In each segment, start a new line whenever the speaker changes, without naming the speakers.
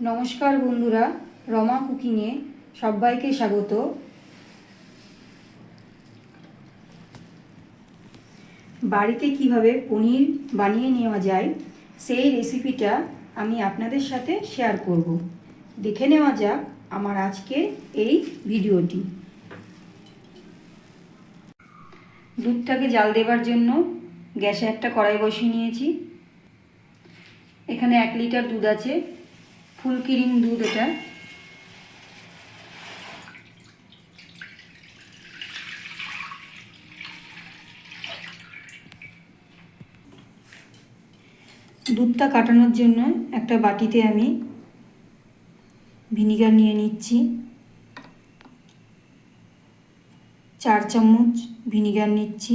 নমস্কার বন্ধুরা, রমা কুকিংয়ে সবাইকে স্বাগত। বাড়িতে কীভাবে পনির বানিয়ে নেওয়া যায়, সেই রেসিপিটা আমি আপনাদের সাথে শেয়ার করব। দেখে নেওয়া যাক আমার আজকে এই ভিডিওটি দুধটাকে জাল দেবার জন্য গ্যাসে একটা কড়াই বসিয়ে নিয়েছি। এখানে এক লিটার দুধ আছে। ফুল ক্রিম দুধ এটা। দুধটা কাটানোর জন্য একটা বাটিতে আমি ভিনিগার নিয়ে নিচ্ছি। চার চামচ ভিনিগার নিচ্ছি।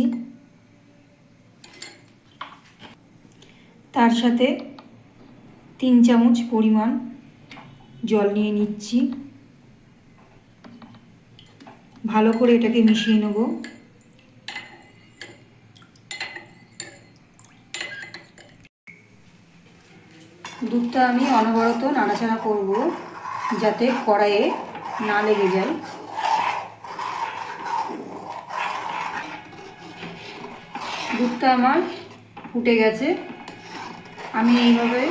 তার সাথে তিন চামচ পরিমাণ জল নিয়ে নিচ্ছি। ভালো করে এটাকে মিশিয়ে নেব। দুধটা আমি অনবরত নাড়াচাড়া করব যাতে কড়াইয়ে না লেগে যায়। দুধটা আমার ফুটে গেছে। আমি এইভাবে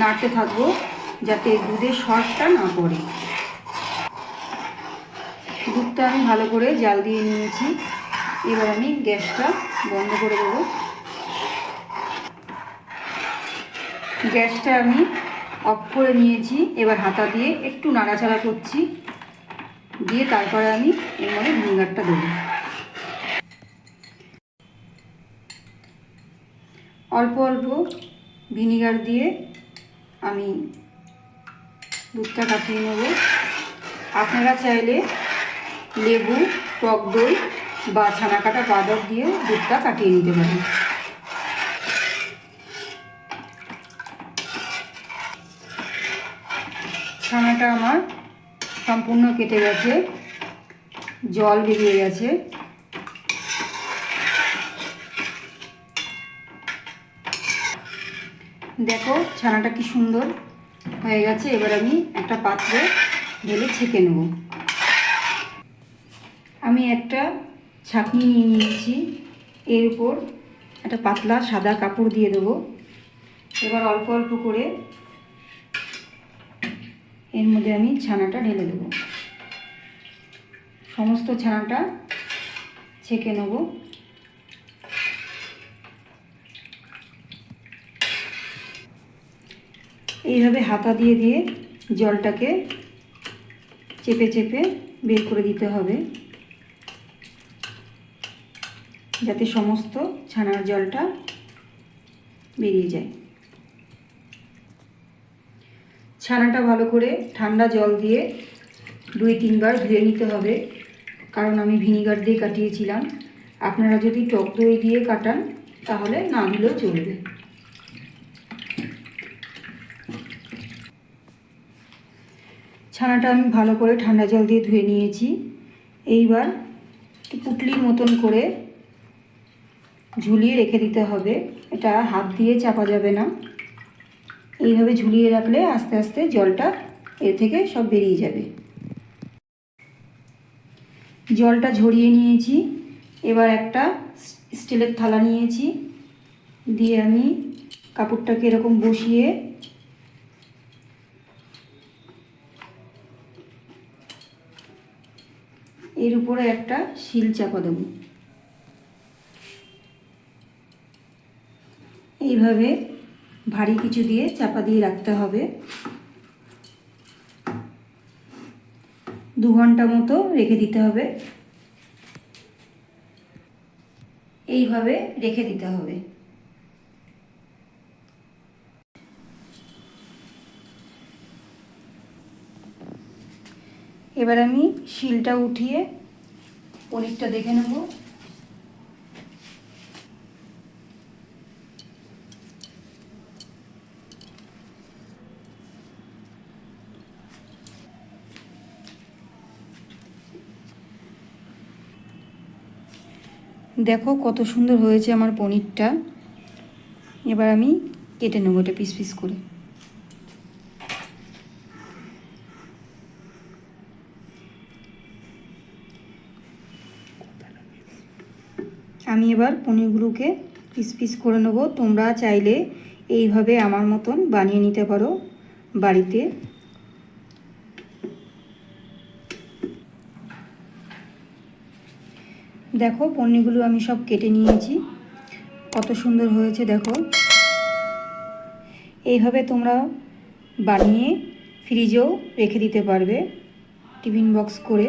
নাড়তে থাকব। যাতে দুধের শর্টটা না পড়ে। দুধটা আমি ভালো করে জাল দিয়ে নিয়েছি। এবার আমি গ্যাসটা বন্ধ করে দেবো। গ্যাসটা আমি অফ করে নিয়েছি। এবার হাতা দিয়ে একটু নাড়াচাড়া করছি। দিয়ে তারপরে আমি এর মধ্যে ভিনেগারটা দেবো। অল্প অল্প ভিনিগার দিয়ে আমি দুধটা কাটিয়ে নেব। আপনারা চাইলে লেবু, টক দই বা ছানা কাটা বাদক দিয়ে দুধটা কাটিয়ে নিতে পারেন। ছানাটা আমার সম্পূর্ণ কেটে গেছে। জল বেরিয়ে গেছে। দেখো, ছানাটা কি সুন্দর। হয়ে গেছে, এবার আমি একটা পাত্রে ঢেলে ছেঁকে নেব। আমি একটা ছাঁকনি নিয়ে নিয়েছি, এর উপর একটা পাতলা সাদা কাপড় দিয়ে দেবো। এবার অল্প অল্প করে এর মধ্যে আমি ছানাটা ঢেলে দেবো। সমস্ত ছানাটা ছেঁকে নেব। এইভাবে হাতা দিয়ে দিয়ে জলটাকে চেপে চেপে বের করে দিতে হবে। যাতে সমস্ত ছানার জলটা বেরিয়ে যায়। ছানাটা ভালো করে ঠান্ডা জল দিয়ে দুই তিনবার ধুয়ে নিতে হবে। কারণ আমি ভিনিগার দিয়ে কাটিয়েছিলাম। আপনারা যদি টক দই দিয়ে কাটান, তাহলে না দিলেও চলবে। ছানাটা আমি ভালো করে ঠান্ডা জল দিয়ে ধুয়ে নিয়েছি। এইবার পুটলির মতন করে ঝুলিয়ে রেখে দিতে হবে। এটা হাত দিয়ে চাপা যাবে না। এইভাবে ঝুলিয়ে রাখলে আস্তে আস্তে জলটা এর থেকে সব বেরিয়ে যাবে। জলটা ঝরিয়ে নিয়েছি। এবার একটা স্টিলের থালা নিয়েছি। দিয়ে আমি কাপড়টাকে এরকম বসিয়ে এর উপরে একটা শিল চাপা দেবো। এইভাবে ভারী কিছু দিয়ে চাপা দিয়ে রাখতে হবে। দু ঘণ্টা মতো রেখে দিতে হবে। এইভাবে রেখে দিতে হবে। এবার আমি শিলটা উঠিয়ে পনিরটা দেখে নেব। দেখো কত সুন্দর হয়েছে আমার পনিরটা। এবার আমি কেটে নেব এটা পিস পিস করে। আমি এবার পনিরগুলোকে পিস পিস করে নেব। তোমরা চাইলে এইভাবে আমার মতন বানিয়ে নিতে পারো বাড়িতে। দেখো, পনিরগুলো আমি সব কেটে নিয়েছি। কত সুন্দর হয়েছে, দেখো। এইভাবে তোমরা বানিয়ে ফ্রিজেও রেখে দিতে পারবে, টিফিন বক্স করে।